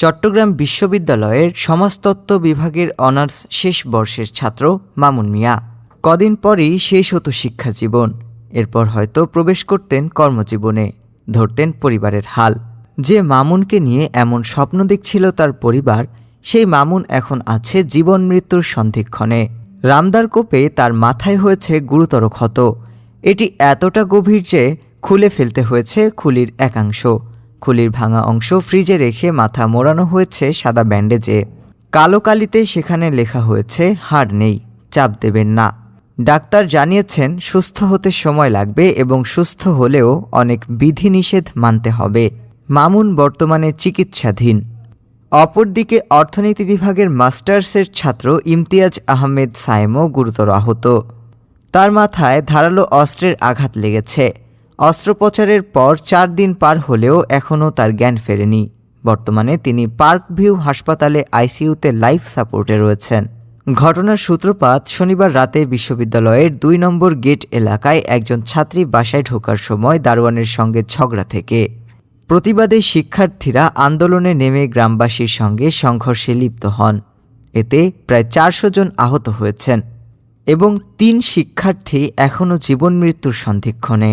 চট্টগ্রাম বিশ্ববিদ্যালয়ের সমাজতত্ত্ব বিভাগের অনার্স শেষ বর্ষের ছাত্র মামুন মিয়া। কদিন পরেই শেষ হতো শিক্ষা জীবন। এরপর হয়তো প্রবেশ করতেন কর্মজীবনে, ধরতেন পরিবারের হাল। যে মামুনকে নিয়ে এমন স্বপ্ন দেখছিল তার পরিবার, সেই মামুন এখন আছে জীবন মৃত্যুর সন্ধিক্ষণে। রামদার কোপে তার মাথায় হয়েছে গুরুতর ক্ষত। এটি এতটা গভীর যে খুলে ফেলতে হয়েছে খুলির একাংশ। খুলির ভাঙা অংশ ফ্রিজে রেখে মাথা মোড়ানো হয়েছে সাদা ব্যান্ডেজে। কালো কালিতে সেখানে লেখা হয়েছে, হাড় নেই, চাপ দেবেন না। ডাক্তার জানিয়েছেন, সুস্থ হতে সময় লাগবে এবং সুস্থ হলেও অনেক বিধিনিষেধ মানতে হবে। মামুন বর্তমানে চিকিৎসাধীন। অপরদিকে অর্থনীতি বিভাগের মাস্টার্সের ছাত্র ইমতিয়াজ আহমেদ সায়েমও গুরুতর আহত। তার মাথায় ধারালো অস্ত্রের আঘাত লেগেছে। অস্ত্রোপচারের পর চার দিন পার হলেও এখনও তার জ্ঞান ফেরেনি। বর্তমানে তিনি পার্ক ভিউ হাসপাতালে আইসিইউতে লাইফ সাপোর্টে রয়েছেন। ঘটনার সূত্রপাত শনিবার রাতে বিশ্ববিদ্যালয়ের দুই নম্বর গেট এলাকায় একজন ছাত্রী বাসায় ঢোকার সময় দারোয়ানের সঙ্গে ঝগড়া থেকে। প্রতিবাদে শিক্ষার্থীরা আন্দোলনে নেমে গ্রামবাসীর সঙ্গে সংঘর্ষে লিপ্ত হন। এতে প্রায় চারশো জন আহত হয়েছেন এবং তিন শিক্ষার্থী এখনও জীবন মৃত্যুর সন্ধিক্ষণে।